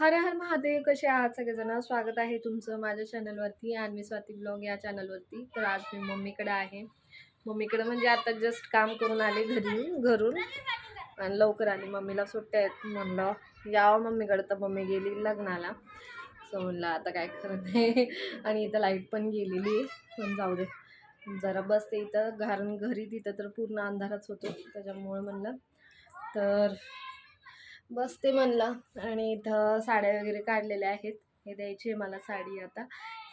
हर हर महादेव कसे आहात सगळेजण? स्वागत आहे तुमचं माझ्या चॅनलवरती आणि मी स्वाती ब्लॉग या चॅनलवरती तर आज मी मम्मीकडे आहे. मम्मीकडे म्हणजे आता जस्ट काम करून आले घरी घरून. आणि लवकर आली. मम्मीला सुट्ट्या आहेत म्हणलं यावं मम्मीकडे. तर मम्मी गेली लग्नाला. सो म्हणलं आता काय खरं नाही. आणि इथं लाइट पण गेलेली आहे. पण जाऊ दे. जरा बसते इथं. कारण घरी तिथं तर पूर्ण अंधारच होतो. त्याच्यामुळे म्हणलं. तर बसते म्हणलं. आणि इथं साड्या वगैरे काढलेल्या आहेत. हे द्यायची आहे मला साडी आता.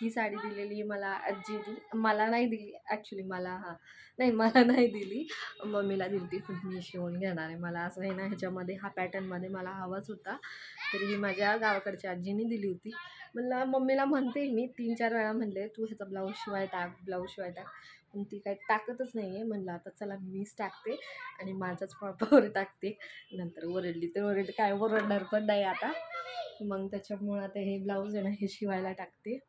ही साडी दिलेली मला आजीनी मला नाही दिली. ॲक्च्युली मला हा. नाही मला नाही दिली. मम्मीला दिली ती पण मी शिवून घेणार आहे. मला असं आहे ना ह्याच्यामध्ये हा पॅटर्नमध्ये मला हवाच होता. तरी ही माझ्या गावाकडच्या आजीने दिली होती. मला मम्मीला म्हणते मी तीन चार वेळा म्हणले तू ह्याचा ब्लाऊज शिवाय टाक ब्लाऊज शिवाय टाक. पण ती काय टाकतच नाही आहे म्हणलं आता चला मीच टाकते आणि माझ्याच पापावर टाकते. नंतर ओरडली तर ओरड काय ओरडणार पण नाही आता. मग त्याच्यामुळं आता हे ब्लाऊज आहे ना हे शिवायला टाकते.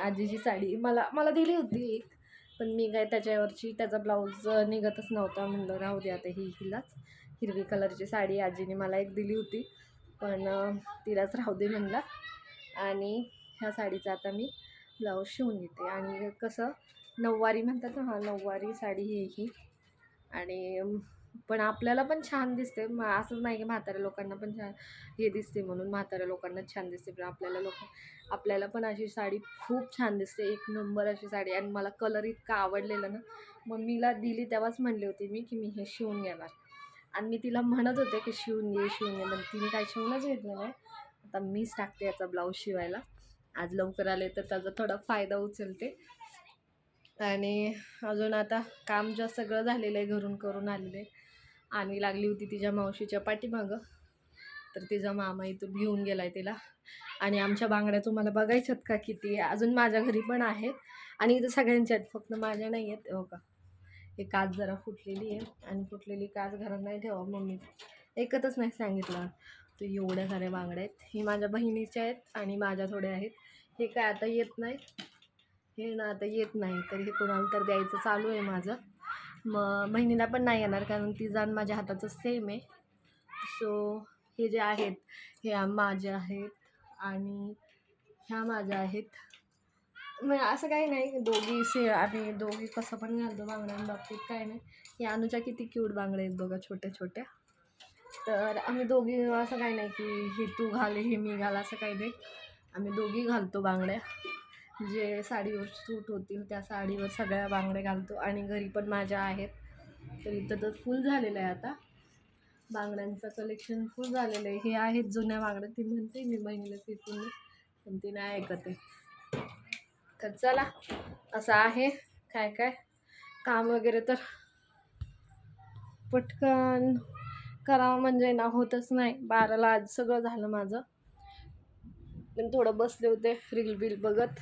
आजीची साडी मला मला दिली होती एक पण मी काय त्याच्यावरची त्याचा ब्लाऊज निघतच नव्हता. म्हणलं राहू दे आता ही हिलाच. हिरवी कलरची साडी आजीने मला एक दिली होती. पण तिलाच राहू दे म्हणला. आणि ह्या साडीचा आता मी ब्लाऊज शिवून घेते. आणि कसं नऊवारी म्हणतात ना हा नऊवारी साडी ही ही. आणि पण आपल्याला पण छान दिसते. मग असंच नाही की म्हाताऱ्या लोकांना पण छान हे दिसते म्हणून म्हाताऱ्या लोकांना छान दिसते. पण आपल्याला लोक आपल्याला पण अशी साडी खूप छान दिसते. एक नंबर अशी साडी. आणि मला कलर इतका आवडलेला ना मम्मीला दिली तेव्हाच म्हणले होते मी की मी हे शिवून घेणार. आणि मी तिला म्हणत होते की शिवून घे शिवून घे पण तिने काय शिवूनच घेतलं नाही. आता मीच टाकते याचा ब्लाऊज शिवायला. आज लवकर आले तर त्याचा थोडा फायदा उचलते. आणि अजून आता काम जे सगळं झालेलं आहे घरून करून आलेलं आहे. आणि लागली होती तिच्या मावशीच्या पाठीमागं. तर तिचा मामा इथून घेऊन गेला आहे तिला. आणि आमच्या बांगड्या तुम्हाला बघायच्यात का किती? अजून माझ्या घरी पण आहेत. आणि इथं सगळ्यांच्या आहेत फक्त माझ्या नाही आहेत हो का? हे काच जरा फुटलेली आहे आणि फुटलेली काच घरात नाही ठेवा मम्मी एकतच नाही सांगितलं. तर एवढ्या साऱ्या बांगड्या आहेत. ही माझ्या बहिणीच्या आहेत आणि माझ्या थोड्या आहेत. हे काय आता येत नाही. हे ना आता येत नाही. तर हे कोणाला तर द्यायचं चालू आहे माझं. मग बहिणीला पण नाही येणार कारण ती जाण माझ्या हाताचं सेम आहे. सो हे जे आहेत हे माझे आहेत आणि ह्या माझ्या आहेत. मग असं काही नाही दोघी से आम्ही दोघी कसं पण घालतो बांगड्यांबाबतीत काय नाही. हे अनुजा किती क्यूट बांगड्या आहेत बघा छोट्या छोट्या. तर आम्ही दोघी असं काही नाही की हे तू घाल हे मी घाल असं काही नाही. आम्ही दोघी घालतो बांगड्या. जे साडीवर सूट होतील त्या साडीवर सगळ्या बांगड्या घालतो. आणि घरी पण माझ्या आहेत. तर इथं तर फुल झालेलं आहे आता. बांगड्यांचं कलेक्शन फुल झालेलं आहे. हे आहेत जुन्या बांगड्या. ती म्हणते मी बहिणीला तिथून पण ती नाही ऐकत आहे. तर चला असं आहे. काय काय? काम वगैरे तर पटकन करावं म्हणजे ना होतच नाही. बाराला आज सगळं झालं माझं. पण थोडं बसले होते रील बिल बघत.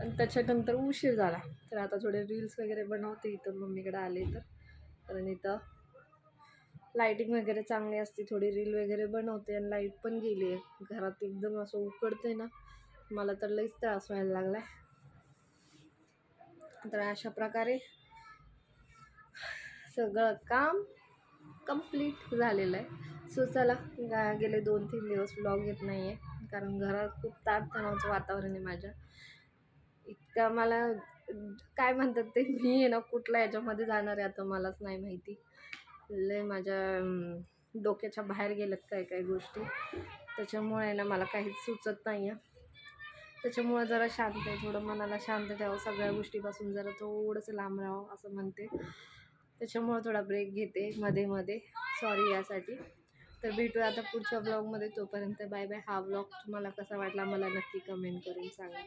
आणि त्याच्यानंतर उशीर झाला. तर आता थोडे रील्स वगैरे बनवते इथं. मम्मीकडे आले तर. कारण इथं लाईटिंग वगैरे चांगली असते. थोडी रील वगैरे बनवते आणि लाइट पण गेली आहे. घरात एकदम असं उकडते ना. मला तर लईच त्रास व्हायला लागला आहे तर अशा प्रकारे सगळं काम कंप्लीट झालेलं आहे. सो चला गा गेले दोन तीन दिवस ब्लॉग येत नाही आहे कारण घरात खूप ताणतणावाचं वातावरण आहे माझ्या. इतका मला काय म्हणतात ते मी आहे ना कुठल्या याच्यामध्ये जाणार आहे आता मलाच नाही माहिती. लय माझ्या डोक्याच्या बाहेर गेल्यात काही काही गोष्टी. त्याच्यामुळे आहे ना मला काहीच सुचत नाही आहे त्याच्यामुळे जरा शांत आहे थोडं मनाला शांत ठेवावं सगळ्या गोष्टीपासून जरा थोडंसं लांब राहावं असं म्हणते. त्याच्यामुळे थोडा ब्रेक घेते मध्ये मध्ये. सॉरी यासाठी. तर भेटूया आता पुढच्या ब्लॉगमध्ये तोपर्यंत बाय बाय हा ब्लॉग तुम्हाला कसा वाटला मला नक्की कमेंट करून सांगा.